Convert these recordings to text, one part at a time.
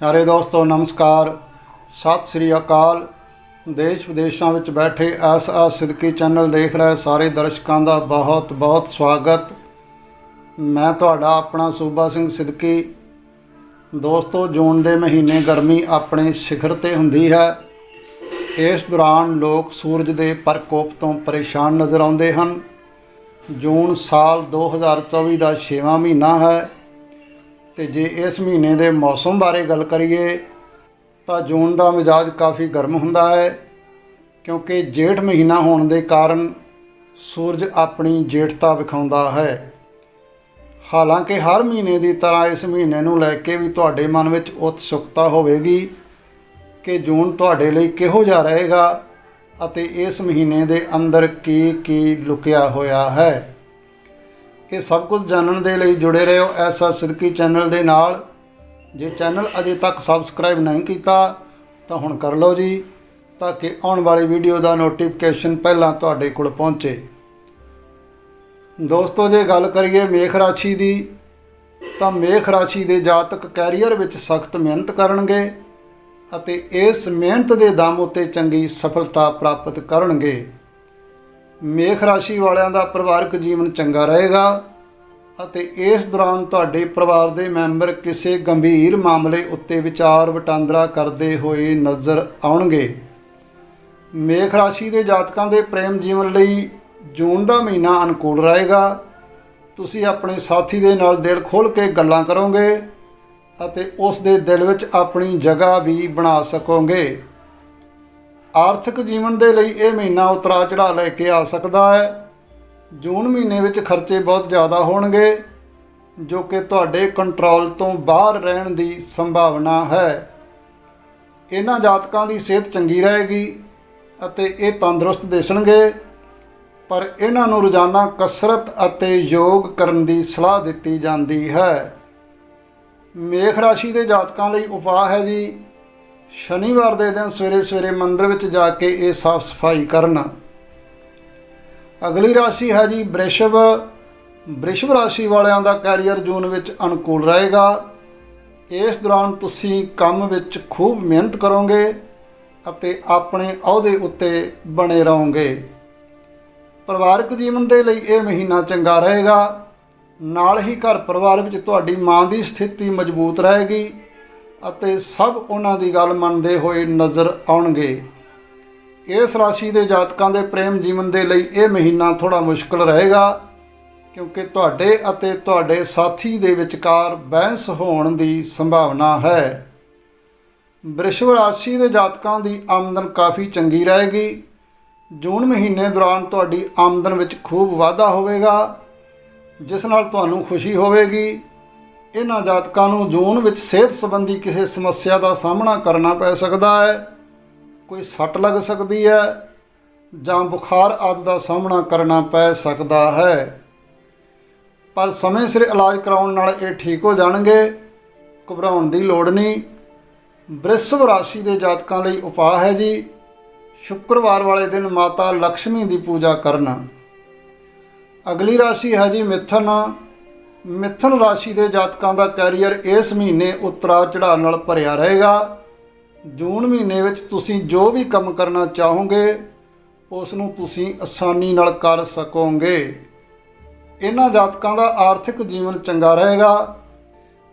ਪਿਆਰੇ ਦੋਸਤੋ, ਨਮਸਕਾਰ। ਸਤਿ ਸ੍ਰੀ ਅਕਾਲ। ਦੇਸ਼ ਵਿਦੇਸ਼ਾਂ ਵਿੱਚ ਬੈਠੇ ਐਸ ਆ ਸਿੱਧਕੀ ਚੈਨਲ ਦੇਖ ਰਹੇ ਸਾਰੇ ਦਰਸ਼ਕਾਂ ਦਾ ਬਹੁਤ ਬਹੁਤ ਸਵਾਗਤ। ਮੈਂ ਤੁਹਾਡਾ ਆਪਣਾ ਸੂਬਾ ਸਿੰਘ ਸਿੱਧਕੀ। ਦੋਸਤੋ, ਜੂਨ ਦੇ ਮਹੀਨੇ ਗਰਮੀ ਆਪਣੇ ਸਿਖਰ ਤੇ ਹੁੰਦੀ ਹੈ। ਇਸ ਦੌਰਾਨ ਲੋਕ ਸੂਰਜ ਦੇ ਪ੍ਰਕੋਪ ਤੋਂ ਪਰੇਸ਼ਾਨ ਨਜ਼ਰ ਆਉਂਦੇ ਹਨ। ਜੂਨ ਸਾਲ 2024 ਦਾ 6ਵਾਂ ਮਹੀਨਾ ਹੈ। ਤੇ ਜੇ ਇਸ ਮਹੀਨੇ ਦੇ ਮੌਸਮ ਬਾਰੇ ਗੱਲ ਕਰੀਏ, ਤਾਂ ਜੂਨ ਦਾ ਮਿਜਾਜ ਕਾਫੀ ਗਰਮ ਹੁੰਦਾ ਹੈ, ਕਿਉਂਕਿ ਜੇਠ ਮਹੀਨਾ ਹੋਣ ਦੇ ਕਾਰਨ ਸੂਰਜ ਆਪਣੀ ਜੇਠਤਾ ਵਿਖਾਉਂਦਾ ਹੈ। ਹਾਲਾਂਕਿ ਹਰ ਮਹੀਨੇ ਦੀ ਤਰ੍ਹਾਂ ਇਸ ਮਹੀਨੇ ਨੂੰ ਲੈ ਕੇ ਵੀ ਤੁਹਾਡੇ ਮਨ ਵਿੱਚ ਉਤਸੁਕਤਾ ਹੋਵੇਗੀ ਕਿ ਜੂਨ ਤੁਹਾਡੇ ਲਈ ਕਿਹੋ ਜਿਹਾ ਰਹੇਗਾ ਅਤੇ ਇਸ ਮਹੀਨੇ ਦੇ ਅੰਦਰ ਕੀ ਕੀ ਲੁਕਿਆ ਹੋਇਆ ਹੈ। ਇਹ ਸਭ ਕੁਝ ਜਾਣਨ ਦੇ ਲਈ ਜੁੜੇ ਰਹੋ ਐਸਾ ਸਿਰਕੀ ਚੈਨਲ ਦੇ ਨਾਲ। ਜੇ ਚੈਨਲ ਅਜੇ ਤੱਕ ਸਬਸਕ੍ਰਾਈਬ ਨਹੀਂ ਕੀਤਾ, ਤਾਂ ਹੁਣ ਕਰ ਲਓ ਜੀ, ਤਾਂ ਕਿ ਆਉਣ ਵਾਲੀ ਵੀਡੀਓ ਦਾ ਨੋਟੀਫਿਕੇਸ਼ਨ ਪਹਿਲਾਂ ਤੁਹਾਡੇ ਕੋਲ ਪਹੁੰਚੇ। ਦੋਸਤੋ, ਜੇ ਗੱਲ ਕਰੀਏ ਮੇਖ ਰਾਸ਼ੀ ਦੀ, ਤਾਂ ਮੇਖ ਰਾਸ਼ੀ ਦੇ ਜਾਤਕ ਕੈਰੀਅਰ ਵਿੱਚ ਸਖਤ ਮਿਹਨਤ ਕਰਨਗੇ ਅਤੇ ਇਸ ਮਿਹਨਤ ਦੇ ਦਮ ਉੱਤੇ ਚੰਗੀ ਸਫਲਤਾ ਪ੍ਰਾਪਤ ਕਰਨਗੇ। ਮੇਖ ਰਾਸ਼ੀ ਵਾਲਿਆਂ ਦਾ ਪਰਿਵਾਰਕ ਜੀਵਨ ਚੰਗਾ ਰਹੇਗਾ ਅਤੇ ਇਸ ਦੌਰਾਨ ਤੁਹਾਡੇ ਪਰਿਵਾਰ ਦੇ ਮੈਂਬਰ ਕਿਸੇ ਗੰਭੀਰ ਮਾਮਲੇ ਉੱਤੇ ਵਿਚਾਰ ਵਟਾਂਦਰਾ ਕਰਦੇ ਹੋਏ ਨਜ਼ਰ ਆਉਣਗੇ। ਮੇਖ ਰਾਸ਼ੀ ਦੇ ਜਾਤਕਾਂ ਦੇ ਪ੍ਰੇਮ ਜੀਵਨ ਲਈ ਜੂਨ ਦਾ ਮਹੀਨਾ ਅਨੁਕੂਲ ਰਹੇਗਾ। ਤੁਸੀਂ ਆਪਣੇ ਸਾਥੀ ਦੇ ਨਾਲ ਦਿਲ ਖੋਲ੍ਹ ਕੇ ਗੱਲਾਂ ਕਰੋਗੇ ਅਤੇ ਉਸ ਦੇ ਦਿਲ ਵਿੱਚ ਆਪਣੀ ਜਗ੍ਹਾ ਵੀ ਬਣਾ ਸਕੋਗੇ। ਆਰਥਿਕ ਜੀਵਨ ਦੇ ਲਈ ਇਹ ਮਹੀਨਾ ਉਤਰਾ ਚੜਾ ਲੈ ਕੇ ਆ ਸਕਦਾ ਹੈ। ਜੂਨ ਮਹੀਨੇ ਵਿੱਚ ਖਰਚੇ ਬਹੁਤ ਜ਼ਿਆਦਾ ਹੋਣਗੇ, ਜੋ ਕਿ ਤੁਹਾਡੇ ਕੰਟਰੋਲ ਤੋਂ ਬਾਹਰ ਰਹਿਣ ਦੀ ਸੰਭਾਵਨਾ ਹੈ। ਇਹਨਾਂ ਜਾਤਕਾਂ ਦੀ ਸਿਹਤ ਚੰਗੀ ਰਹੇਗੀ ਅਤੇ ਇਹ ਤੰਦਰੁਸਤ ਦਿਸਣਗੇ, ਪਰ ਇਹਨਾਂ ਨੂੰ ਰੋਜ਼ਾਨਾ ਕਸਰਤ ਅਤੇ ਯੋਗ ਕਰਨ ਦੀ ਸਲਾਹ ਦਿੱਤੀ ਜਾਂਦੀ ਹੈ। ਮੇਖ ਰਾਸ਼ੀ ਦੇ ਜਾਤਕਾਂ ਲਈ ਉਪਾਅ ਹੈ ਜੀ। ਸ਼ਨੀਵਾਰ ਦੇ ਦਿਨ ਸਵੇਰੇ ਸਵੇਰੇ ਮੰਦਿਰ ਵਿੱਚ ਜਾ ਕੇ ਇਹ ਸਾਫ਼ ਸਫ਼ਾਈ ਕਰਨਾ। ਅਗਲੀ ਰਾਸ਼ੀ ਹੈ ਜੀ ਬ੍ਰਿਸ਼ਭ ਬ੍ਰਿਸ਼ਭ ਰਾਸ਼ੀ ਵਾਲਿਆਂ ਦਾ ਕੈਰੀਅਰ ਜੂਨ ਵਿੱਚ ਅਨੁਕੂਲ ਰਹੇਗਾ। ਇਸ ਦੌਰਾਨ ਤੁਸੀਂ ਕੰਮ ਵਿੱਚ ਖੂਬ ਮਿਹਨਤ ਕਰੋਗੇ ਅਤੇ ਆਪਣੇ ਅਹੁਦੇ ਉੱਤੇ ਬਣੇ ਰਹੋਗੇ। ਪਰਿਵਾਰਕ ਜੀਵਨ ਦੇ ਲਈ ਇਹ ਮਹੀਨਾ ਚੰਗਾ ਰਹੇਗਾ। ਨਾਲ ਹੀ ਘਰ ਪਰਿਵਾਰ ਵਿੱਚ ਤੁਹਾਡੀ ਮਾਂ ਦੀ ਸਥਿਤੀ ਮਜ਼ਬੂਤ ਰਹੇਗੀ। ਅਤੇ ਸਭ ਉਹਨਾਂ ਦੀ ਗੱਲ ਮੰਨਦੇ ਹੋਏ ਨਜ਼ਰ ਆਉਣਗੇ। ਇਸ ਰਾਸ਼ੀ ਦੇ ਜਾਤਕਾਂ ਦੇ ਪ੍ਰੇਮ ਜੀਵਨ ਦੇ ਲਈ ਇਹ ਮਹੀਨਾ ਥੋੜਾ ਮੁਸ਼ਕਲ ਰਹੇਗਾ, ਕਿਉਂਕਿ ਤੁਹਾਡੇ ਅਤੇ ਤੁਹਾਡੇ ਸਾਥੀ ਦੇ ਵਿਚਕਾਰ ਬਹਿਸ ਹੋਣ ਦੀ ਸੰਭਾਵਨਾ ਹੈ। ਬ੍ਰਿਸ਼ਭ ਰਾਸ਼ੀ ਦੇ ਜਾਤਕਾਂ ਦੀ ਆਮਦਨ ਕਾਫੀ ਚੰਗੀ ਰਹੇਗੀ। ਜੂਨ ਮਹੀਨੇ ਦੌਰਾਨ ਤੁਹਾਡੀ ਆਮਦਨ ਵਿੱਚ ਖੂਬ ਵਾਧਾ ਹੋਵੇਗਾ, ਜਿਸ ਨਾਲ ਤੁਹਾਨੂੰ ਖੁਸ਼ੀ ਹੋਵੇਗੀ। ਇਹਨਾਂ ਜਾਤਕਾਂ ਨੂੰ ਜੂਨ ਵਿੱਚ ਸਿਹਤ ਸੰਬੰਧੀ ਕਿਸੇ ਸਮੱਸਿਆ ਦਾ ਸਾਹਮਣਾ ਕਰਨਾ ਪੈ ਸਕਦਾ ਹੈ। ਕੋਈ ਸੱਟ ਲੱਗ ਸਕਦੀ ਹੈ ਜਾਂ ਬੁਖਾਰ ਆਦਿ ਦਾ ਸਾਹਮਣਾ ਕਰਨਾ ਪੈ ਸਕਦਾ ਹੈ। ਪਰ ਸਮੇਂ ਸਿਰ ਇਲਾਜ ਕਰਾਉਣ ਨਾਲ ਇਹ ਠੀਕ ਹੋ ਜਾਣਗੇ, ਘਬਰਾਉਣ ਦੀ ਲੋੜ ਨਹੀਂ। ਬ੍ਰਿਸ਼ਭ ਰਾਸ਼ੀ ਦੇ ਜਾਤਕਾਂ ਲਈ ਉਪਾਅ ਹੈ ਜੀ, ਸ਼ੁੱਕਰਵਾਰ ਵਾਲੇ ਦਿਨ ਮਾਤਾ ਲక్ష్ਮੀ ਦੀ ਪੂਜਾ ਕਰਨਾ। ਅਗਲੀ ਰਾਸ਼ੀ ਹੈ ਜੀ ਮਿਥਨ। ਮਿਥਨ ਰਾਸ਼ੀ ਦੇ ਜਾਤਕਾਂ ਦਾ ਕੈਰੀਅਰ ਇਸ ਮਹੀਨੇ ਉਤਰਾ ਚੜਾਅ ਨਾਲ ਭਰਿਆ ਰਹੇਗਾ। ਜੂਨ ਮਹੀਨੇ ਵਿੱਚ ਤੁਸੀਂ ਜੋ ਵੀ ਕੰਮ ਕਰਨਾ ਚਾਹੋਗੇ ਉਸ ਨੂੰ ਤੁਸੀਂ ਆਸਾਨੀ ਨਾਲ ਕਰ ਸਕੋਗੇ। ਇਹਨਾਂ ਜਾਤਕਾਂ ਦਾ ਆਰਥਿਕ ਜੀਵਨ ਚੰਗਾ ਰਹੇਗਾ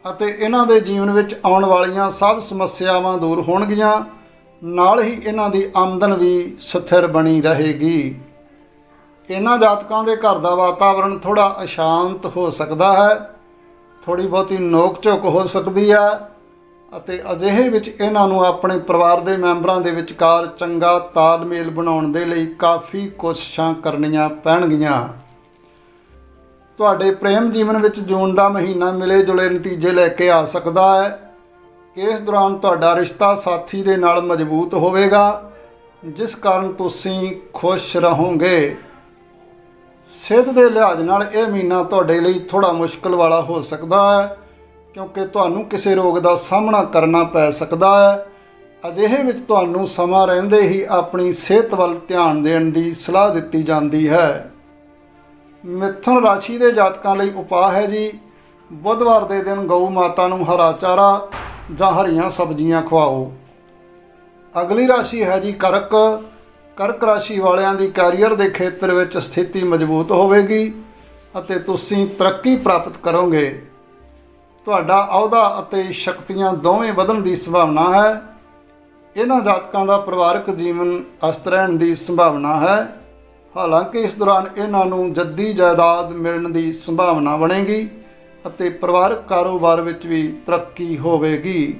ਅਤੇ ਇਹਨਾਂ ਦੇ ਜੀਵਨ ਵਿੱਚ ਆਉਣ ਵਾਲੀਆਂ ਸਭ ਸਮੱਸਿਆਵਾਂ ਦੂਰ ਹੋਣਗੀਆਂ। ਨਾਲ ਹੀ ਇਹਨਾਂ ਦੀ ਆਮਦਨ ਵੀ ਸਥਿਰ ਬਣੀ ਰਹੇਗੀ। ਇਹਨਾਂ ਜਾਤਕਾਂ ਦੇ ਘਰ ਦਾ ਵਾਤਾਵਰਣ ਥੋੜਾ ਅਸ਼ਾਂਤ ਹੋ ਸਕਦਾ ਹੈ ਥੋੜੀ ਬਹੁਤੀ ਨੋਕ ਝੋਕ ਹੋ ਸਕਦੀ ਹੈ ਅਤੇ ਅਜਿਹੇ ਵਿੱਚ ਇਹਨਾਂ ਨੂੰ ਆਪਣੇ ਪਰਿਵਾਰ ਦੇ ਮੈਂਬਰਾਂ ਦੇ ਵਿਚਕਾਰ ਚੰਗਾ ਤਾਲਮੇਲ ਬਣਾਉਣ ਦੇ ਲਈ ਕਾਫੀ ਕੋਸ਼ਿਸ਼ਾਂ ਕਰਨੀਆਂ ਪੈਣਗੀਆਂ। ਤੁਹਾਡੇ ਪ੍ਰੇਮ ਜੀਵਨ ਵਿੱਚ ਜੂਨ ਦਾ ਮਹੀਨਾ ਮਿਲੇ ਜੁਲੇ ਨਤੀਜੇ ਲੈ ਕੇ ਆ ਸਕਦਾ ਹੈ। ਇਸ ਦੌਰਾਨ ਤੁਹਾਡਾ ਰਿਸ਼ਤਾ ਸਾਥੀ ਦੇ ਨਾਲ ਮਜ਼ਬੂਤ ਹੋਵੇਗਾ, ਜਿਸ ਕਾਰਨ ਤੁਸੀਂ ਖੁਸ਼ ਰਹੋਗੇ। ਸਿਹਤ ਦੇ ਲਿਹਾਜ਼ ਨਾਲ ਇਹ ਮਹੀਨਾ ਤੁਹਾਡੇ ਲਈ ਥੋੜਾ ਮੁਸ਼ਕਲ ਵਾਲਾ ਹੋ ਸਕਦਾ ਹੈ, ਕਿਉਂਕਿ ਤੁਹਾਨੂੰ ਕਿਸੇ ਰੋਗ ਦਾ ਸਾਹਮਣਾ ਕਰਨਾ ਪੈ ਸਕਦਾ ਹੈ। ਅਜਿਹੇ ਵਿੱਚ ਤੁਹਾਨੂੰ ਸਮਾਂ ਰਹਿੰਦੇ ਹੀ ਆਪਣੀ ਸਿਹਤ ਵੱਲ ਧਿਆਨ ਦੇਣ ਦੀ ਸਲਾਹ ਦਿੱਤੀ ਜਾਂਦੀ ਹੈ। ਮਿਥੁਨ ਰਾਸ਼ੀ ਦੇ ਜਾਤਕਾਂ ਲਈ ਉਪਾਅ ਹੈ ਜੀ, ਬੁੱਧਵਾਰ ਦੇ ਦਿਨ ਗਊ ਮਾਤਾ ਨੂੰ ਹਰਾ ਚਾਰਾ ਜਾਂ ਹਰੀਆਂ ਸਬਜ਼ੀਆਂ ਖਵਾਓ। ਅਗਲੀ ਰਾਸ਼ੀ ਹੈ ਜੀ ਕਰਕ। ਕਰਕ ਰਾਸ਼ੀ ਵਾਲਿਆਂ ਦੀ ਕੈਰੀਅਰ ਦੇ ਖੇਤਰ ਵਿੱਚ ਸਥਿਤੀ ਮਜ਼ਬੂਤ ਹੋਵੇਗੀ ਅਤੇ ਤੁਸੀਂ ਤਰੱਕੀ ਪ੍ਰਾਪਤ ਕਰੋਗੇ। ਤੁਹਾਡਾ ਅਹੁਦਾ ਅਤੇ ਸ਼ਕਤੀਆਂ ਦੋਵੇਂ ਵਧਣ ਦੀ ਸੰਭਾਵਨਾ ਹੈ। ਇਹਨਾਂ ਜਾਤਕਾਂ ਦਾ ਪਰਿਵਾਰਕ ਜੀਵਨ ਅਸਤ ਰਹਿਣ ਦੀ ਸੰਭਾਵਨਾ ਹੈ। ਹਾਲਾਂਕਿ ਇਸ ਦੌਰਾਨ ਇਹਨਾਂ ਨੂੰ ਜੱਦੀ ਜਾਇਦਾਦ ਮਿਲਣ ਦੀ ਸੰਭਾਵਨਾ ਬਣੇਗੀ ਅਤੇ ਪਰਿਵਾਰਕ ਕਾਰੋਬਾਰ ਵਿੱਚ ਵੀ ਤਰੱਕੀ ਹੋਵੇਗੀ।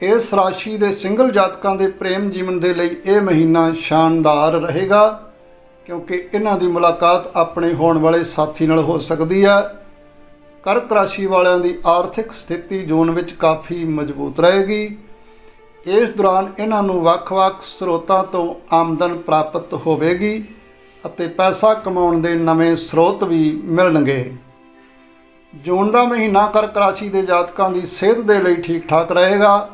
ਇਸ ਰਾਸ਼ੀ ਦੇ ਸਿੰਗਲ ਜਾਤਕਾਂ ਦੇ ਪ੍ਰੇਮ ਜੀਵਨ ਦੇ ਲਈ ਇਹ ਮਹੀਨਾ ਸ਼ਾਨਦਾਰ ਰਹੇਗਾ, ਕਿਉਂਕਿ ਇਹਨਾਂ ਦੀ ਮੁਲਾਕਾਤ ਆਪਣੇ ਹੋਣ ਵਾਲੇ ਸਾਥੀ ਨਾਲ ਹੋ ਸਕਦੀ ਹੈ। ਕਰਕ ਰਾਸ਼ੀ ਵਾਲਿਆਂ ਦੀ ਆਰਥਿਕ ਸਥਿਤੀ ਜੂਨ ਵਿੱਚ ਕਾਫੀ ਮਜ਼ਬੂਤ ਰਹੇਗੀ। ਇਸ ਦੌਰਾਨ ਇਹਨਾਂ ਨੂੰ ਵੱਖ-ਵੱਖ ਸਰੋਤਾਂ ਤੋਂ ਆਮਦਨ ਪ੍ਰਾਪਤ ਹੋਵੇਗੀ ਅਤੇ ਪੈਸਾ ਕਮਾਉਣ ਦੇ ਨਵੇਂ ਸਰੋਤ ਵੀ ਮਿਲਣਗੇ। ਜੂਨ ਦਾ ਮਹੀਨਾ ਕਰਕ ਰਾਸ਼ੀ ਦੇ ਜਾਤਕਾਂ ਦੀ ਸਿਹਤ ਦੇ ਲਈ ਠੀਕ ਠਾਕ ਰਹੇਗਾ।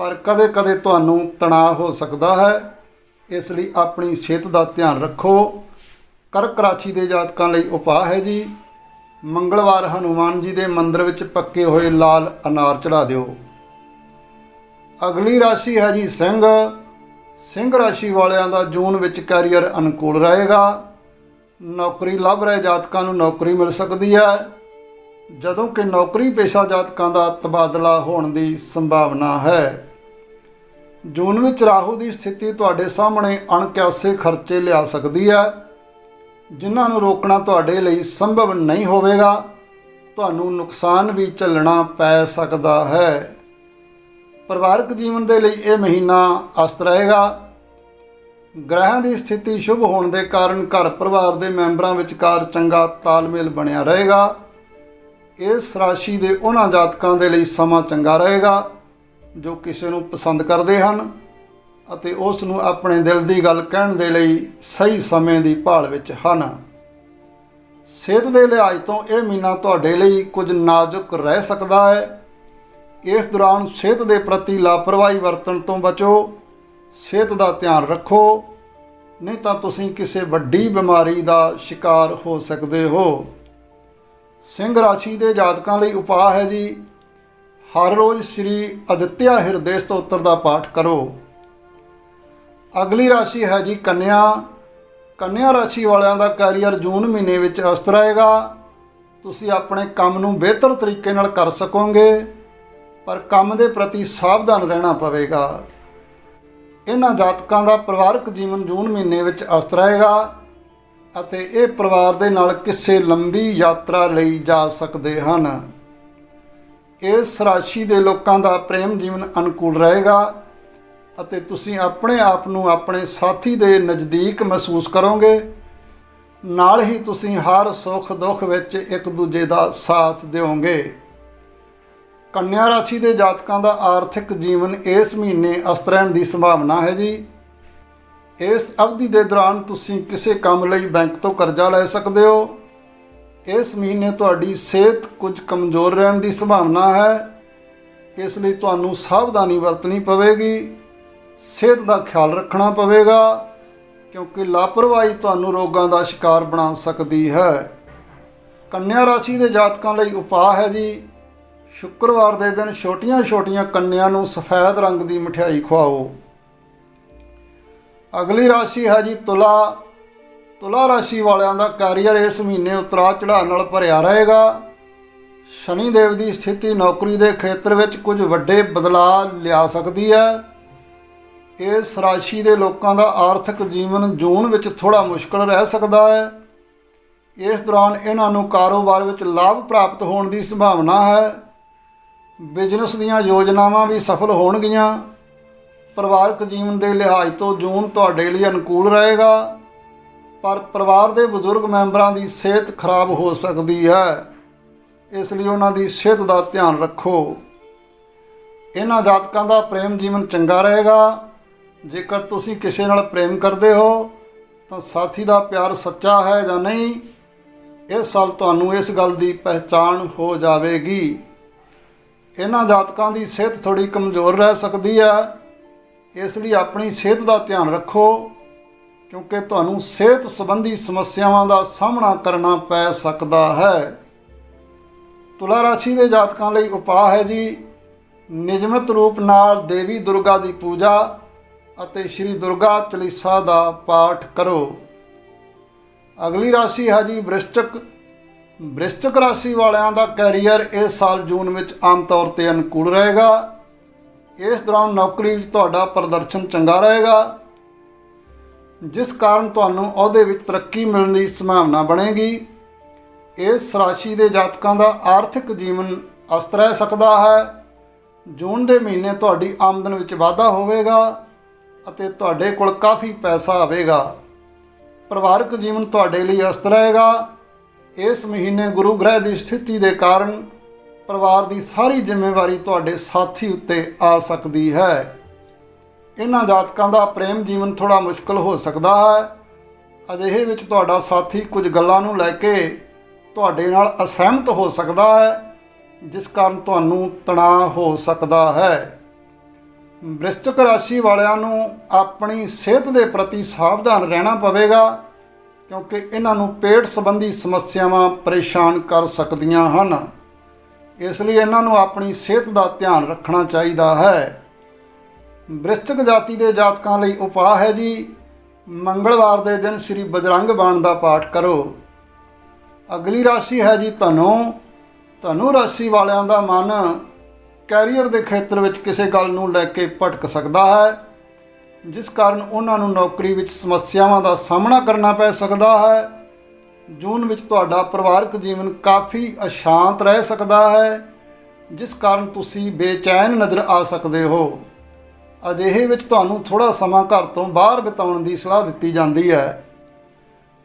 ਪਰ ਕਦੇ-ਕਦੇ ਤੁਹਾਨੂੰ ਤਣਾਅ ਹੋ ਸਕਦਾ ਹੈ। ਇਸ ਲਈ ਆਪਣੀ ਸਿਹਤ ਦਾ ਧਿਆਨ ਰੱਖੋ। ਕਰਕ ਰਾਸ਼ੀ ਦੇ ਜਾਤਕਾਂ ਲਈ ਉਪਾਅ ਹੈ ਜੀ। ਮੰਗਲਵਾਰ ਹਨੂਮਾਨ ਜੀ ਦੇ ਮੰਦਿਰ ਵਿੱਚ ਪੱਕੇ ਹੋਏ ਲਾਲ ਅਨਾਰ ਚੜਾ ਦਿਓ। ਅਗਲੀ ਰਾਸ਼ੀ ਹੈ ਜੀ ਸਿੰਘ। ਸਿੰਘ ਰਾਸ਼ੀ ਵਾਲਿਆਂ ਦਾ ਜੂਨ ਵਿੱਚ ਕੈਰੀਅਰ ਅਨੁਕੂਲ ਰਹੇਗਾ। ਨੌਕਰੀ ਲੱਭ ਰਹੇ ਜਾਤਕਾਂ ਨੂੰ ਨੌਕਰੀ ਮਿਲ ਸਕਦੀ ਹੈ। ਜਦੋਂ ਕਿ ਨੌਕਰੀ ਪੇਸ਼ਾ ਜਾਤਕਾਂ ਦਾ ਤਬਾਦਲਾ ਹੋਣ ਦੀ ਸੰਭਾਵਨਾ ਹੈ। ਜੂਨ ਵਿੱਚ ਰਾਹੂ ਦੀ ਸਥਿਤੀ ਤੁਹਾਡੇ ਸਾਹਮਣੇ ਅਣਕਿਆਸੇ ਖਰਚੇ ਲਿਆ ਸਕਦੀ ਹੈ, ਜਿਨ੍ਹਾਂ ਨੂੰ ਰੋਕਣਾ ਤੁਹਾਡੇ ਲਈ ਸੰਭਵ ਨਹੀਂ ਹੋਵੇਗਾ, ਤੁਹਾਨੂੰ ਨੁਕਸਾਨ ਵੀ ਝੱਲਣਾ ਪੈ ਸਕਦਾ ਹੈ। ਪਰਿਵਾਰਕ ਜੀਵਨ ਦੇ ਲਈ ਇਹ ਮਹੀਨਾ ਅਸਤ ਰਹੇਗਾ। ਗ੍ਰਹਿਾਂ ਦੀ ਸਥਿਤੀ ਸ਼ੁਭ ਹੋਣ ਦੇ ਕਾਰਨ ਘਰ ਪਰਿਵਾਰ ਦੇ ਮੈਂਬਰਾਂ ਵਿਚਕਾਰ ਚੰਗਾ ਤਾਲਮੇਲ ਬਣਿਆ ਰਹੇਗਾ। ਇਸ ਰਾਸ਼ੀ ਦੇ ਉਹਨਾਂ ਜਾਤਕਾਂ ਦੇ ਲਈ ਸਮਾਂ ਚੰਗਾ ਰਹੇਗਾ। ਜੋ ਕਿਸੇ ਨੂੰ ਪਸੰਦ ਕਰਦੇ ਹਨ ਅਤੇ ਉਸ ਨੂੰ ਆਪਣੇ ਦਿਲ ਦੀ ਗੱਲ ਕਹਿਣ ਦੇ ਲਈ ਸਹੀ ਸਮੇਂ ਦੀ ਭਾਲ ਵਿੱਚ ਹਨ। ਸਿਹਤ ਦੇ ਲਿਹਾਜ਼ ਤੋਂ ਇਹ ਮਹੀਨਾ ਤੁਹਾਡੇ ਲਈ ਕੁਝ ਨਾਜ਼ੁਕ ਰਹਿ ਸਕਦਾ ਹੈ। ਇਸ ਦੌਰਾਨ ਸਿਹਤ ਦੇ ਪ੍ਰਤੀ ਲਾਪਰਵਾਹੀ ਵਰਤਣ ਤੋਂ ਬਚੋ, ਸਿਹਤ ਦਾ ਧਿਆਨ ਰੱਖੋ, ਨਹੀਂ ਤਾਂ ਤੁਸੀਂ ਕਿਸੇ ਵੱਡੀ ਬਿਮਾਰੀ ਦਾ ਸ਼ਿਕਾਰ ਹੋ ਸਕਦੇ ਹੋ। ਸਿੰਘ ਰਾਸ਼ੀ ਦੇ ਜਾਤਕਾਂ ਲਈ ਉਪਾਅ ਹੈ ਜੀ। ਹਰ ਰੋਜ਼ ਸ੍ਰੀ ਅਦਿੱਤਿਆ ਹਿਰਦੇ ਸਤੋਤਰ ਦਾ ਪਾਠ ਕਰੋ। ਅਗਲੀ ਰਾਸ਼ੀ ਹੈ ਜੀ ਕੰਨਿਆ। ਕੰਨਿਆ ਰਾਸ਼ੀ ਵਾਲਿਆਂ ਦਾ ਕੈਰੀਅਰ ਜੂਨ ਮਹੀਨੇ ਵਿੱਚ ਅਸਤ ਰਹੇਗਾ। ਤੁਸੀਂ ਆਪਣੇ ਕੰਮ ਨੂੰ ਬਿਹਤਰ ਤਰੀਕੇ ਨਾਲ ਕਰ ਸਕੋਗੇ, ਪਰ ਕੰਮ ਦੇ ਪ੍ਰਤੀ ਸਾਵਧਾਨ ਰਹਿਣਾ ਪਵੇਗਾ। ਇਹਨਾਂ ਜਾਤਕਾਂ ਦਾ ਪਰਿਵਾਰਕ ਜੀਵਨ ਜੂਨ ਮਹੀਨੇ ਵਿੱਚ ਅਸਤ ਰਹੇਗਾ ਅਤੇ ਇਹ ਪਰਿਵਾਰ ਦੇ ਨਾਲ ਕਿਸੇ ਲੰਬੀ ਯਾਤਰਾ ਲਈ ਜਾ ਸਕਦੇ ਹਨ। ਇਸ ਰਾਸ਼ੀ ਦੇ ਲੋਕਾਂ ਦਾ ਪ੍ਰੇਮ ਜੀਵਨ ਅਨੁਕੂਲ ਰਹੇਗਾ ਅਤੇ ਤੁਸੀਂ ਆਪਣੇ ਆਪ ਨੂੰ ਆਪਣੇ ਸਾਥੀ ਦੇ ਨਜ਼ਦੀਕ ਮਹਿਸੂਸ ਕਰੋਗੇ। ਨਾਲ ਹੀ ਤੁਸੀਂ ਹਰ ਸੁੱਖ ਦੁੱਖ ਵਿੱਚ ਇੱਕ ਦੂਜੇ ਦਾ ਸਾਥ ਦਿਓਗੇ। ਕੰਨਿਆ ਰਾਸ਼ੀ ਦੇ ਜਾਤਕਾਂ ਦਾ ਆਰਥਿਕ ਜੀਵਨ ਇਸ ਮਹੀਨੇ ਅਸਤ ਰਹਿਣ ਦੀ ਸੰਭਾਵਨਾ ਹੈ ਜੀ। ਇਸ ਅਵਧੀ ਦੇ ਦੌਰਾਨ ਤੁਸੀਂ ਕਿਸੇ ਕੰਮ ਲਈ ਬੈਂਕ ਤੋਂ ਕਰਜ਼ਾ ਲੈ ਸਕਦੇ ਹੋ। ਇਸ ਮਹੀਨੇ ਤੁਹਾਡੀ ਸਿਹਤ ਕੁਝ ਕਮਜ਼ੋਰ ਰਹਿਣ ਦੀ ਸੰਭਾਵਨਾ ਹੈ। ਇਸ ਲਈ ਤੁਹਾਨੂੰ ਸਾਵਧਾਨੀ ਵਰਤਣੀ ਪਵੇਗੀ। ਸਿਹਤ ਦਾ ਖਿਆਲ ਰੱਖਣਾ ਪਵੇਗਾ, ਕਿਉਂਕਿ ਲਾਪਰਵਾਹੀ ਤੁਹਾਨੂੰ ਰੋਗਾਂ ਦਾ ਸ਼ਿਕਾਰ ਬਣਾ ਸਕਦੀ ਹੈ। ਕੰਨਿਆ ਰਾਸ਼ੀ ਦੇ ਜਾਤਕਾਂ ਲਈ ਉਪਾਅ ਹੈ ਜੀ। ਸ਼ੁੱਕਰਵਾਰ ਦੇ ਦਿਨ ਛੋਟੀਆਂ-ਛੋਟੀਆਂ ਕੰਨਿਆਂ ਨੂੰ ਸਫੈਦ ਰੰਗ ਦੀ ਮਠਿਆਈ ਖਵਾਓ। ਅਗਲੀ ਰਾਸ਼ੀ ਹੈ ਜੀ ਤੁਲਾ। ਤੁਲਾ ਰਾਸ਼ੀ ਵਾਲਿਆਂ ਦਾ ਕੈਰੀਅਰ ਇਸ ਮਹੀਨੇ ਉਤਰਾਅ ਚੜਾਅ ਨਾਲ ਭਰਿਆ ਰਹੇਗਾ। ਸ਼ਨੀ ਦੇਵ ਦੀ ਸਥਿਤੀ ਨੌਕਰੀ ਦੇ ਖੇਤਰ ਵਿੱਚ ਕੁਝ ਵੱਡੇ ਬਦਲਾਅ ਲਿਆ ਸਕਦੀ ਹੈ। ਇਸ ਰਾਸ਼ੀ ਦੇ ਲੋਕਾਂ ਦਾ ਆਰਥਿਕ ਜੀਵਨ ਜੂਨ ਵਿੱਚ ਥੋੜਾ ਮੁਸ਼ਕਲ ਰਹਿ ਸਕਦਾ ਹੈ। ਇਸ ਦੌਰਾਨ ਇਹਨਾਂ ਨੂੰ ਕਾਰੋਬਾਰ ਵਿੱਚ ਲਾਭ ਪ੍ਰਾਪਤ ਹੋਣ ਦੀ ਸੰਭਾਵਨਾ ਹੈ। ਬਿਜ਼ਨਸ ਦੀਆਂ ਯੋਜਨਾਵਾਂ ਵੀ ਸਫਲ ਹੋਣਗੀਆਂ। ਪਰਿਵਾਰਕ ਜੀਵਨ ਦੇ ਲਿਹਾਜ਼ ਤੋਂ ਜੂਨ ਤੁਹਾਡੇ ਲਈ ਅਨੁਕੂਲ ਰਹੇਗਾ। ਪਰ ਪਰਿਵਾਰ ਦੇ ਬਜ਼ੁਰਗ ਮੈਂਬਰਾਂ ਦੀ ਸਿਹਤ ਖਰਾਬ ਹੋ ਸਕਦੀ ਹੈ। ਇਸ ਲਈ ਉਹਨਾਂ ਦੀ ਸਿਹਤ ਦਾ ਧਿਆਨ ਰੱਖੋ। ਇਹਨਾਂ ਜਾਤਕਾਂ ਦਾ ਪ੍ਰੇਮ ਜੀਵਨ ਚੰਗਾ ਰਹੇਗਾ। ਜੇਕਰ ਤੁਸੀਂ ਕਿਸੇ ਨਾਲ ਪ੍ਰੇਮ ਕਰਦੇ ਹੋ, ਤਾਂ ਸਾਥੀ ਦਾ ਪਿਆਰ ਸੱਚਾ ਹੈ ਜਾਂ ਨਹੀਂ ਇਸ ਸਾਲ ਤੁਹਾਨੂੰ ਇਸ ਗੱਲ ਦੀ ਪਹਿਚਾਣ ਹੋ ਜਾਵੇਗੀ। ਇਹਨਾਂ ਜਾਤਕਾਂ ਦੀ ਸਿਹਤ ਥੋੜੀ ਕਮਜ਼ੋਰ ਰਹਿ ਸਕਦੀ ਹੈ। ਇਸ ਲਈ ਆਪਣੀ ਸਿਹਤ ਦਾ ਧਿਆਨ ਰੱਖੋ। ਕਿਉਂਕਿ ਤੁਹਾਨੂੰ ਸਿਹਤ ਸੰਬੰਧੀ ਸਮੱਸਿਆਵਾਂ ਦਾ ਸਾਹਮਣਾ ਕਰਨਾ ਪੈ ਸਕਦਾ ਹੈ। ਤੁਲਾ ਰਾਸ਼ੀ ਦੇ ਜਾਤਕਾਂ ਲਈ ਉਪਾਅ ਹੈ ਜੀ, ਨਿਯਮਿਤ ਰੂਪ ਨਾਲ ਦੇਵੀ ਦੁਰਗਾ ਦੀ ਪੂਜਾ ਅਤੇ ਸ੍ਰੀ ਦੁਰਗਾ ਚਲੀਸਾ ਦਾ ਪਾਠ ਕਰੋ। ਅਗਲੀ ਰਾਸ਼ੀ ਹੈ ਜੀ ਵ੍ਰਿਸ਼ਚਿਕ ਵ੍ਰਿਸ਼ਚਿਕ ਰਾਸ਼ੀ ਵਾਲਿਆਂ ਦਾ ਕੈਰੀਅਰ ਇਸ ਸਾਲ ਜੂਨ ਵਿੱਚ ਆਮ ਤੌਰ ਤੇ ਅਨੁਕੂਲ ਰਹੇਗਾ। ਇਸ ਦੌਰਾਨ ਨੌਕਰੀ ਵਿੱਚ ਤੁਹਾਡਾ ਪ੍ਰਦਰਸ਼ਨ ਚੰਗਾ ਰਹੇਗਾ। ਜਿਸ ਕਾਰਨ ਤੁਹਾਨੂੰ ਅਹੁਦੇ ਵਿੱਚ ਤਰੱਕੀ ਮਿਲਣ ਦੀ ਸੰਭਾਵਨਾ ਬਣੇਗੀ। ਇਸ ਰਾਸ਼ੀ ਦੇ ਜਾਤਕਾਂ ਦਾ ਆਰਥਿਕ ਜੀਵਨ ਅਸਤ ਰਹਿ ਸਕਦਾ ਹੈ। ਜੂਨ ਦੇ ਮਹੀਨੇ ਤੁਹਾਡੀ ਆਮਦਨ ਵਿੱਚ ਵਾਧਾ ਹੋਵੇਗਾ ਅਤੇ ਤੁਹਾਡੇ ਕੋਲ ਕਾਫੀ ਪੈਸਾ ਆਵੇਗਾ। ਪਰਿਵਾਰਕ ਜੀਵਨ ਤੁਹਾਡੇ ਲਈ ਅਸਤ ਰਹੇਗਾ। ਇਸ ਮਹੀਨੇ ਗੁਰੂ ਗ੍ਰਹਿ ਦੀ ਸਥਿਤੀ ਦੇ ਕਾਰਨ ਪਰਿਵਾਰ ਦੀ ਸਾਰੀ ਜ਼ਿੰਮੇਵਾਰੀ ਤੁਹਾਡੇ ਸਾਥੀ ਉੱਤੇ ਆ ਸਕਦੀ ਹੈ। ਇਹਨਾਂ ਜਾਤਕਾਂ ਦਾ ਪ੍ਰੇਮ ਜੀਵਨ ਥੋੜਾ ਮੁਸ਼ਕਲ ਹੋ ਸਕਦਾ ਹੈ। ਅਜਿਹੇ ਵਿੱਚ ਤੁਹਾਡਾ ਸਾਥੀ ਕੁਝ ਗੱਲਾਂ ਨੂੰ ਲੈ ਕੇ ਤੁਹਾਡੇ ਨਾਲ ਅਸਹਿਮਤ ਹੋ ਸਕਦਾ ਹੈ, ਜਿਸ ਕਾਰਨ ਤੁਹਾਨੂੰ ਤਣਾਅ ਹੋ ਸਕਦਾ ਹੈ। ਬ੍ਰਿਸ਼ਚਕ ਰਾਸ਼ੀ ਵਾਲਿਆਂ ਨੂੰ ਆਪਣੀ ਸਿਹਤ ਦੇ ਪ੍ਰਤੀ ਸਾਵਧਾਨ ਰਹਿਣਾ ਪਵੇਗਾ, ਕਿਉਂਕਿ ਇਹਨਾਂ ਨੂੰ ਪੇਟ ਸੰਬੰਧੀ ਸਮੱਸਿਆਵਾਂ ਪਰੇਸ਼ਾਨ ਕਰ ਸਕਦੀਆਂ ਹਨ। ਇਸ ਲਈ ਇਹਨਾਂ ਨੂੰ ਆਪਣੀ ਸਿਹਤ ਦਾ ਧਿਆਨ ਰੱਖਣਾ ਚਾਹੀਦਾ ਹੈ। ਵ੍ਰਿਸ਼ਚਿਕ ਜਾਤੀ ਦੇ ਜਾਤਕਾਂ ਲਈ ਉਪਾਅ ਹੈ ਜੀ। ਮੰਗਲਵਾਰ ਦੇ ਦਿਨ ਸ੍ਰੀ ਬਜਰੰਗ ਬਾਣ ਦਾ ਪਾਠ ਕਰੋ। ਅਗਲੀ ਰਾਸ਼ੀ ਹੈ ਜੀ ਧਨੋ। ਧਨੂ ਰਾਸ਼ੀ ਵਾਲਿਆਂ ਦਾ ਮਨ ਕੈਰੀਅਰ ਦੇ ਖੇਤਰ ਵਿੱਚ ਕਿਸੇ ਗੱਲ ਨੂੰ ਲੈ ਕੇ ਭਟਕ ਸਕਦਾ ਹੈ, ਜਿਸ ਕਾਰਨ ਉਹਨਾਂ ਨੂੰ ਨੌਕਰੀ ਵਿੱਚ ਸਮੱਸਿਆਵਾਂ ਦਾ ਸਾਹਮਣਾ ਕਰਨਾ ਪੈ ਸਕਦਾ ਹੈ। ਜੂਨ ਵਿੱਚ ਤੁਹਾਡਾ ਪਰਿਵਾਰਕ ਜੀਵਨ ਕਾਫੀ ਅਸ਼ਾਂਤ ਰਹਿ ਸਕਦਾ ਹੈ, ਜਿਸ ਕਾਰਨ ਤੁਸੀਂ ਬੇਚੈਨ ਨਜ਼ਰ ਆ ਸਕਦੇ ਹੋ। ਅਜਿਹੇ ਵਿੱਚ ਤੁਹਾਨੂੰ ਥੋੜਾ ਸਮਾਂ ਘਰ ਤੋਂ ਬਾਹਰ ਬਿਤਾਉਣ ਦੀ ਸਲਾਹ ਦਿੱਤੀ ਜਾਂਦੀ ਹੈ।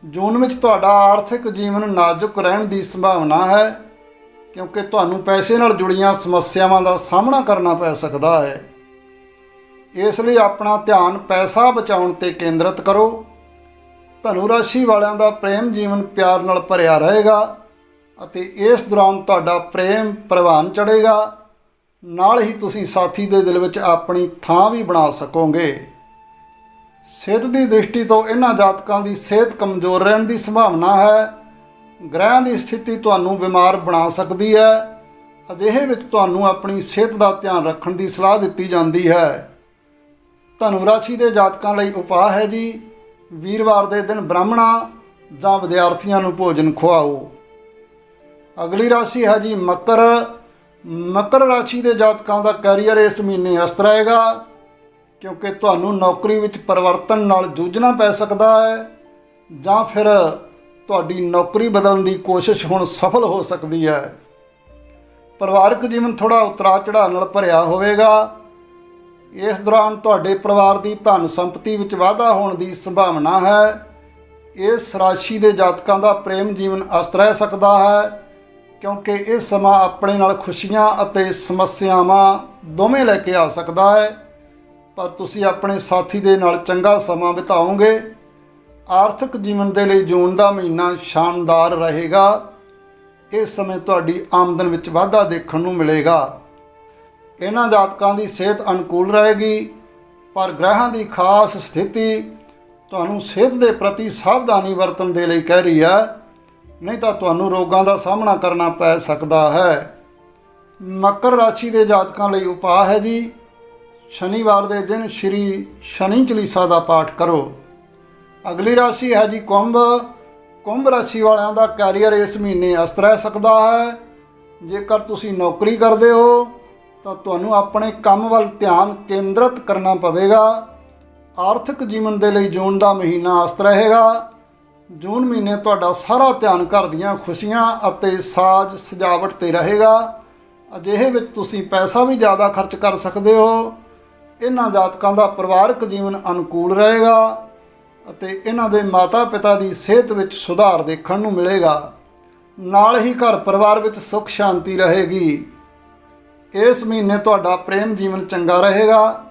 ਜੂਨ ਵਿੱਚ ਤੁਹਾਡਾ ਆਰਥਿਕ ਜੀਵਨ ਨਾਜ਼ੁਕ ਰਹਿਣ ਦੀ ਸੰਭਾਵਨਾ ਹੈ, ਕਿਉਂਕਿ ਤੁਹਾਨੂੰ ਪੈਸੇ ਨਾਲ ਜੁੜੀਆਂ ਸਮੱਸਿਆਵਾਂ ਦਾ ਸਾਹਮਣਾ ਕਰਨਾ ਪੈ ਸਕਦਾ ਹੈ। ਇਸ ਲਈ ਆਪਣਾ ਧਿਆਨ ਪੈਸਾ ਬਚਾਉਣ ਤੇ ਕੇਂਦਰਿਤ ਕਰੋ। ਧਨੂ ਰਾਸ਼ੀ ਵਾਲਿਆਂ ਦਾ ਪ੍ਰੇਮ ਜੀਵਨ ਪਿਆਰ ਨਾਲ ਭਰਿਆ ਰਹੇਗਾ ਅਤੇ ਇਸ ਦੌਰਾਨ ਤੁਹਾਡਾ ਪ੍ਰੇਮ, ਪ੍ਰਵਾਨ ਚੜ੍ਹੇਗਾ। ਨਾਲ ਹੀ ਤੁਸੀਂ ਸਾਥੀ ਦੇ ਦਿਲ ਵਿੱਚ ਆਪਣੀ ਥਾਂ ਵੀ ਬਣਾ ਸਕੋਗੇ। ਸਿਹਤ ਦੀ ਦ੍ਰਿਸ਼ਟੀ ਤੋਂ ਇਹਨਾਂ ਜਾਤਕਾਂ ਦੀ ਸਿਹਤ ਕਮਜ਼ੋਰ ਰਹਿਣ ਦੀ ਸੰਭਾਵਨਾ ਹੈ। ਗ੍ਰਹਿਾਂ ਦੀ ਸਥਿਤੀ ਤੁਹਾਨੂੰ ਬਿਮਾਰ ਬਣਾ ਸਕਦੀ ਹੈ। ਅਜਿਹੇ ਵਿੱਚ ਤੁਹਾਨੂੰ ਆਪਣੀ ਸਿਹਤ ਦਾ ਧਿਆਨ ਰੱਖਣ ਦੀ ਸਲਾਹ ਦਿੱਤੀ ਜਾਂਦੀ ਹੈ। ਧਨੂ ਰਾਸ਼ੀ ਦੇ ਜਾਤਕਾਂ ਲਈ ਉਪਾਅ ਹੈ ਜੀ, ਵੀਰਵਾਰ ਦੇ ਦਿਨ ਬ੍ਰਾਹਮਣਾਂ ਜਾਂ ਵਿਦਿਆਰਥੀਆਂ ਨੂੰ ਭੋਜਨ ਖਵਾਓ ਅਗਲੀ ਰਾਸ਼ੀ ਹੈ ਜੀ ਮਕਰ। ਮਕਰ ਰਾਸ਼ੀ ਦੇ ਜਾਤਕਾਂ ਦਾ ਕੈਰੀਅਰ ਇਸ ਮਹੀਨੇ ਅਸਤ ਰਹੇਗਾ, ਕਿਉਂਕਿ ਤੁਹਾਨੂੰ ਨੌਕਰੀ ਵਿੱਚ ਪਰਿਵਰਤਨ ਨਾਲ ਜੂਝਣਾ ਪੈ ਸਕਦਾ ਹੈ, ਜਾਂ ਫਿਰ ਤੁਹਾਡੀ ਨੌਕਰੀ ਬਦਲਣ ਦੀ ਕੋਸ਼ਿਸ਼ ਹੁਣ ਸਫਲ ਹੋ ਸਕਦੀ ਹੈ। ਪਰਿਵਾਰਕ ਜੀਵਨ ਥੋੜਾ ਉਤਰਾ ਚੜਾਅ ਨਾਲ ਭਰਿਆ ਹੋਵੇਗਾ। ਇਸ ਦੌਰਾਨ ਤੁਹਾਡੇ ਪਰਿਵਾਰ ਦੀ ਧਨ ਸੰਪਤੀ ਵਿੱਚ ਵਾਧਾ ਹੋਣ ਦੀ ਸੰਭਾਵਨਾ ਹੈ। ਇਸ ਰਾਸ਼ੀ ਦੇ ਜਾਤਕਾਂ ਦਾ ਪ੍ਰੇਮ ਜੀਵਨ ਅਸਤ ਰਹਿ ਸਕਦਾ ਹੈ। ਕਿਉਂਕਿ ਇਹ ਸਮਾਂ ਆਪਣੇ ਨਾਲ ਖੁਸ਼ੀਆਂ ਅਤੇ ਸਮੱਸਿਆਵਾਂ ਦੋਵੇਂ ਲੈ ਕੇ ਆ ਸਕਦਾ ਹੈ। ਪਰ ਤੁਸੀਂ ਆਪਣੇ ਸਾਥੀ ਦੇ ਨਾਲ ਚੰਗਾ ਸਮਾਂ ਬਿਤਾਓਗੇ। ਆਰਥਿਕ ਜੀਵਨ ਦੇ ਲਈ ਜੂਨ ਦਾ ਮਹੀਨਾ ਸ਼ਾਨਦਾਰ ਰਹੇਗਾ। ਇਸ ਸਮੇਂ ਤੁਹਾਡੀ ਆਮਦਨ ਵਿੱਚ ਵਾਧਾ ਦੇਖਣ ਨੂੰ ਮਿਲੇਗਾ। ਇਹਨਾਂ ਜਾਤਕਾਂ ਦੀ ਸਿਹਤ ਅਨੁਕੂਲ ਰਹੇਗੀ। ਪਰ ਗ੍ਰਹਿਾਂ ਦੀ ਖਾਸ ਸਥਿਤੀ ਤੁਹਾਨੂੰ ਸਿਹਤ ਦੇ ਪ੍ਰਤੀ ਸਾਵਧਾਨੀ ਵਰਤਣ ਦੇ ਲਈ ਕਹਿ ਰਹੀ ਹੈ। ਨਹੀਂ ਤਾਂ ਤੁਹਾਨੂੰ ਰੋਗਾਂ ਦਾ ਸਾਹਮਣਾ ਕਰਨਾ ਪੈ ਸਕਦਾ ਹੈ। ਮਕਰ ਰਾਸ਼ੀ ਦੇ ਜਾਤਕਾਂ ਲਈ ਉਪਾਅ ਹੈ ਜੀ। ਸ਼ਨੀਵਾਰ ਦੇ ਦਿਨ ਸ਼੍ਰੀ ਸ਼ਨੀ ਚਲੀਸਾ ਦਾ ਪਾਠ ਕਰੋ। ਅਗਲੀ ਰਾਸ਼ੀ ਹੈ ਜੀ ਕੁੰਭ। ਕੁੰਭ ਰਾਸ਼ੀ ਵਾਲਿਆਂ ਦਾ ਕੈਰੀਅਰ ਇਸ ਮਹੀਨੇ ਅਸਤ ਰਹਿ ਸਕਦਾ ਹੈ। ਜੇਕਰ ਤੁਸੀਂ ਨੌਕਰੀ ਕਰਦੇ ਹੋ, ਤਾਂ ਤੁਹਾਨੂੰ ਆਪਣੇ ਕੰਮ ਵੱਲ ਧਿਆਨ ਕੇਂਦਰਿਤ ਕਰਨਾ ਪਵੇਗਾ। ਆਰਥਿਕ ਜੀਵਨ ਦੇ ਲਈ ਜੂਨ ਦਾ ਮਹੀਨਾ ਅਸਤ ਰਹੇਗਾ। ਜੂਨ ਮਹੀਨੇ ਤੁਹਾਡਾ ਸਾਰਾ ਧਿਆਨ ਘਰ ਦੀਆਂ ਖੁਸ਼ੀਆਂ ਅਤੇ ਸਾਜ ਸਜਾਵਟ ਤੇ ਰਹੇਗਾ। ਅਜਿਹੇ ਵਿੱਚ ਤੁਸੀਂ ਪੈਸਾ ਵੀ ਜ਼ਿਆਦਾ ਖਰਚ ਕਰ ਸਕਦੇ ਹੋ। ਇਹਨਾਂ ਜਾਤਕਾਂ ਦਾ ਪਰਿਵਾਰਕ ਜੀਵਨ ਅਨੁਕੂਲ ਰਹੇਗਾ ਅਤੇ ਇਹਨਾਂ ਦੇ ਮਾਤਾ-ਪਿਤਾ ਦੀ ਸਿਹਤ ਵਿੱਚ ਸੁਧਾਰ ਦੇਖਣ ਨੂੰ ਮਿਲੇਗਾ। ਨਾਲ ਹੀ ਘਰ ਪਰਿਵਾਰ ਵਿੱਚ ਸੁੱਖ ਸ਼ਾਂਤੀ ਰਹੇਗੀ। ਇਸ ਮਹੀਨੇ ਤੁਹਾਡਾ ਪ੍ਰੇਮ ਜੀਵਨ ਚੰਗਾ ਰਹੇਗਾ।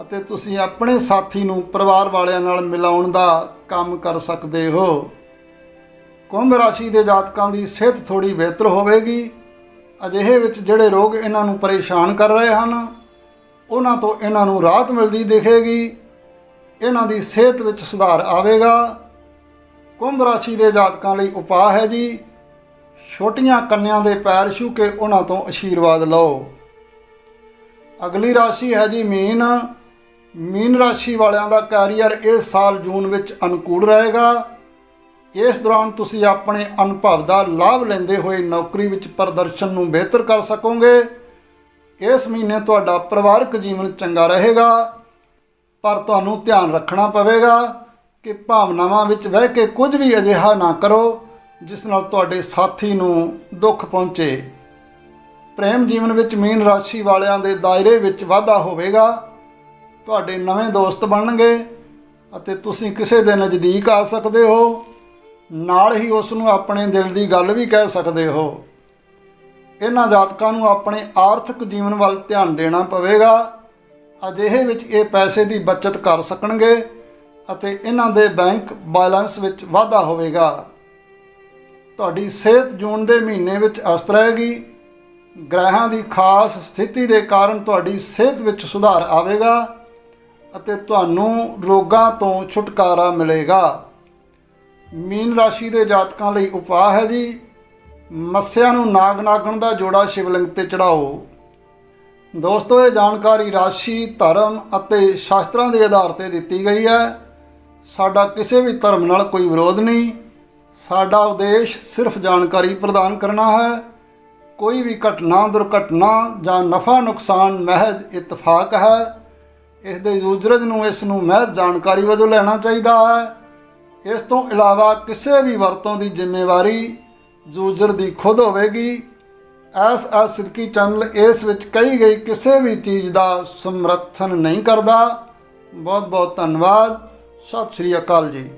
ਅਤੇ ਤੁਸੀਂ ਆਪਣੇ ਸਾਥੀ ਨੂੰ ਪਰਿਵਾਰ ਵਾਲਿਆਂ ਨਾਲ ਮਿਲਾਉਣ ਦਾ ਕੰਮ ਕਰ ਸਕਦੇ ਹੋ। ਕੁੰਭ ਰਾਸ਼ੀ ਦੇ ਜਾਤਕਾਂ ਦੀ ਸਿਹਤ ਥੋੜੀ ਬਿਹਤਰ ਹੋਵੇਗੀ। ਅਜਿਹੇ ਵਿੱਚ ਜਿਹੜੇ ਰੋਗ ਇਹਨਾਂ ਨੂੰ ਪਰੇਸ਼ਾਨ ਕਰ ਰਹੇ ਹਨ, ਉਹਨਾਂ ਤੋਂ ਇਹਨਾਂ ਨੂੰ ਰਾਹਤ ਮਿਲਦੀ ਦਿਖੇਗੀ। ਇਹਨਾਂ ਦੀ ਸਿਹਤ ਵਿੱਚ ਸੁਧਾਰ ਆਵੇਗਾ। ਕੁੰਭ ਰਾਸ਼ੀ ਦੇ ਜਾਤਕਾਂ ਲਈ ਉਪਾਅ ਹੈ ਜੀ, ਛੋਟੀਆਂ ਕੰਨਿਆਂ ਦੇ ਪੈਰ ਛੂ ਕੇ ਉਹਨਾਂ ਤੋਂ ਆਸ਼ੀਰਵਾਦ ਲਓ। ਅਗਲੀ ਰਾਸ਼ੀ ਹੈ ਜੀ ਮੀਨ। ਮੀਨ ਰਾਸ਼ੀ ਵਾਲਿਆਂ ਦਾ ਕੈਰੀਅਰ ਇਸ ਸਾਲ ਜੂਨ ਵਿੱਚ ਅਨੁਕੂਲ ਰਹੇਗਾ। ਇਸ ਦੌਰਾਨ ਤੁਸੀਂ ਆਪਣੇ ਅਨੁਭਵ ਦਾ ਲਾਭ ਲੈਂਦੇ ਹੋਏ ਨੌਕਰੀ ਵਿੱਚ ਪ੍ਰਦਰਸ਼ਨ ਨੂੰ ਬਿਹਤਰ ਕਰ ਸਕੋਗੇ। ਇਸ ਮਹੀਨੇ ਤੁਹਾਡਾ ਪਰਿਵਾਰਕ ਜੀਵਨ ਚੰਗਾ ਰਹੇਗਾ, ਪਰ ਤੁਹਾਨੂੰ ਧਿਆਨ ਰੱਖਣਾ ਪਵੇਗਾ ਕਿ ਭਾਵਨਾਵਾਂ ਵਿੱਚ ਵਹਿ ਕੇ ਕੁਝ ਵੀ ਅਜਿਹਾ ਨਾ ਕਰੋ, ਜਿਸ ਨਾਲ ਤੁਹਾਡੇ ਸਾਥੀ ਨੂੰ ਦੁੱਖ ਪਹੁੰਚੇ। ਪ੍ਰੇਮ ਜੀਵਨ ਵਿੱਚ ਮੀਨ ਰਾਸ਼ੀ ਵਾਲਿਆਂ ਦੇ ਦਾਇਰੇ ਵਿੱਚ ਵਾਧਾ ਹੋਵੇਗਾ। ਤੁਹਾਡੇ ਨਵੇਂ ਦੋਸਤ ਬਣਨਗੇ ਅਤੇ ਤੁਸੀਂ ਕਿਸੇ ਦੇ ਨਜ਼ਦੀਕ ਆ ਸਕਦੇ ਹੋ। ਨਾਲ ਹੀ ਉਸ ਨੂੰ ਆਪਣੇ ਦਿਲ ਦੀ ਗੱਲ ਵੀ ਕਹਿ ਸਕਦੇ ਹੋ। ਇਹਨਾਂ ਜਾਤਕਾਂ ਨੂੰ ਆਪਣੇ ਆਰਥਿਕ ਜੀਵਨ ਵੱਲ ਧਿਆਨ ਦੇਣਾ ਪਵੇਗਾ। ਅਜਿਹੇ ਵਿੱਚ ਇਹ ਪੈਸੇ ਦੀ ਬਚਤ ਕਰ ਸਕਣਗੇ ਅਤੇ ਇਹਨਾਂ ਦੇ ਬੈਂਕ ਬੈਲੈਂਸ ਵਿੱਚ ਵਾਧਾ ਹੋਵੇਗਾ। ਤੁਹਾਡੀ ਸਿਹਤ ਜੂਨ ਦੇ ਮਹੀਨੇ ਵਿੱਚ ਅਸਤ ਰਹੇਗੀ। ਗ੍ਰਹਿਾਂ ਦੀ ਖਾਸ ਸਥਿਤੀ ਦੇ ਕਾਰਨ ਤੁਹਾਡੀ ਸਿਹਤ ਵਿੱਚ ਸੁਧਾਰ ਆਵੇਗਾ। ਅਤੇ ਤੁਹਾਨੂੰ ਰੋਗਾਂ ਤੋਂ ਛੁਟਕਾਰਾ ਮਿਲੇਗਾ। ਮੀਨ ਰਾਸ਼ੀ ਦੇ ਜਾਤਕਾਂ ਲਈ ਉਪਾਅ ਹੈ ਜੀ, ਮੱਸਿਆ ਨੂੰ ਨਾਗ ਨਾਗਣ ਦਾ ਜੋੜਾ ਸ਼ਿਵਲਿੰਗ ਤੇ ਚੜਾਓ। ਦੋਸਤੋ, ਇਹ ਜਾਣਕਾਰੀ ਰਾਸ਼ੀ, ਧਰਮ ਅਤੇ ਸ਼ਾਸਤਰਾਂ ਦੇ ਆਧਾਰ ਤੇ ਦਿੱਤੀ ਗਈ ਹੈ। ਸਾਡਾ ਕਿਸੇ ਵੀ ਧਰਮ ਨਾਲ ਕੋਈ ਵਿਰੋਧ ਨਹੀਂ। ਸਾਡਾ ਉਦੇਸ਼ ਸਿਰਫ ਜਾਣਕਾਰੀ ਪ੍ਰਦਾਨ ਕਰਨਾ ਹੈ। ਕੋਈ ਵੀ ਘਟਨਾ, ਦੁਰਘਟਨਾ ਜਾਂ ਨਫਾ, ਨੁਕਸਾਨ, ਮਹਿਜ ਇਤਫਾਕ ਹੈ। ਇਸ ਦੇ ਯੂਜ਼ਰਜ਼ ਨੂੰ, ਇਸ ਨੂੰ ਮਹਿਜ ਜਾਣਕਾਰੀ ਵਜੋਂ ਲੈਣਾ ਚਾਹੀਦਾ ਹੈ। ਇਸ ਤੋਂ ਇਲਾਵਾ ਕਿਸੇ ਵੀ ਵਰਤੋਂ ਦੀ ਜ਼ਿੰਮੇਵਾਰੀ ਯੂਜ਼ਰ ਦੀ ਖੁਦ ਹੋਵੇਗੀ। ਐਸ ਐਸ ਸਿੱਧਕੀ ਚੈਨਲ ਇਸ ਵਿੱਚ ਕਹੀ ਗਈ, ਕਿਸੇ ਵੀ ਚੀਜ਼ ਦਾ ਸਮਰਥਨ ਨਹੀਂ ਕਰਦਾ। ਬਹੁਤ ਬਹੁਤ ਧੰਨਵਾਦ। ਸਤਿ ਸ੍ਰੀ ਅਕਾਲ ਜੀ।